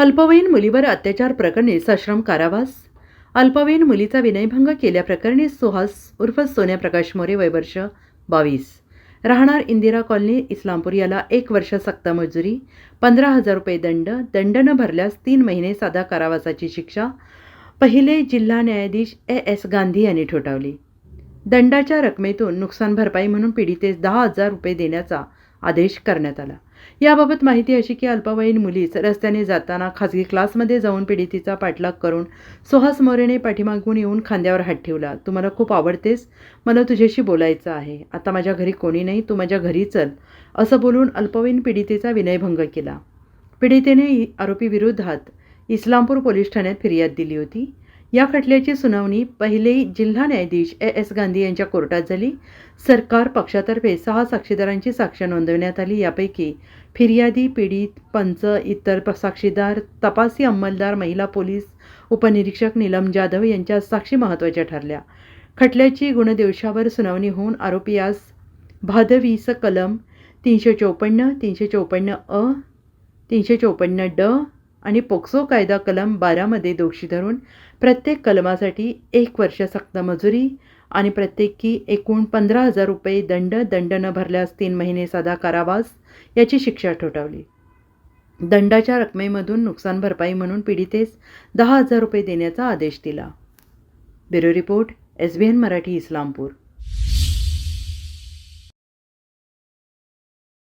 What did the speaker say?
अल्पवयीन मुलीवर अत्याचार प्रकरणी सश्रम कारावास. अल्पवयीन मुलीचा विनयभंग केल्याप्रकरणी सुहास उर्फ सोन्या प्रकाश मोरे वयवर्ष बावीस. राहणार इंदिरा कॉलनी इस्लामपूर याला एक वर्ष सक्त मजुरी पंधरा हजार रुपये दंड दंड न भरल्यास तीन महिने साधा कारावासाची शिक्षा पहिले जिल्हा न्यायाधीश ए एस गांधी यांनी ठोठावली. दंडाच्या रकमेतून नुकसान भरपाई म्हणून पीडितेस दहा हजार रुपये देण्याचा आदेश करण्यात आला. याबाबत माहिती अशी की अल्पवयीन मुलीच रस्त्याने जाताना खाजगी क्लासमध्ये जाऊन पीडितीचा पाठलाग करून सुहास मोरेने पाठीमागून येऊन खांद्यावर हात ठेवला. तू मला खूप आवडतेस? मला तुझ्याशी बोलायचं आहे. आता माझ्या घरी कोणी नाही तू माझ्या घरी चल असं बोलून अल्पवयीन पीडितेचा विनयभंग केला. पीडितेने आरोपीविरोधात इस्लामपूर पोलीस ठाण्यात फिर्याद दिली होती. या खटल्याची सुनावणी पहिले जिल्हा न्यायाधीश ए एस गांधी यांच्या कोर्टात झाली. सरकार पक्षातर्फे सहा साक्षीदारांची साक्ष नोंदवण्यात आली. यापैकी फिर्यादी पीडित पंच इतर प- साक्षीदार तपासी अंमलदार महिला पोलीस उपनिरीक्षक नीलम जाधव यांच्या साक्षी महत्त्वाच्या ठरल्या. खटल्याची गुणदिवशावर सुनावणी होऊन आरोपी आज भादवीस कलम तीनशे चौपन्न तीनशे चौपन्न अ तीनशे चौपन्न ड आणि पोक्सो कायदा कलम बारामध्ये दोषी धरून प्रत्येक कलमासाठी एक वर्ष सक्त मजुरी आणि प्रत्येकी एकूण पंधरा हजार रुपये दंड दंड न भरल्यास तीन महिने साधा कारावास याची शिक्षा ठोठावली. दंडाच्या रकमेमधून नुकसान भरपाई म्हणून पीडितेस दहा हजार रुपये देण्याचा आदेश दिला. Bureau report S B N Marathi Islampur.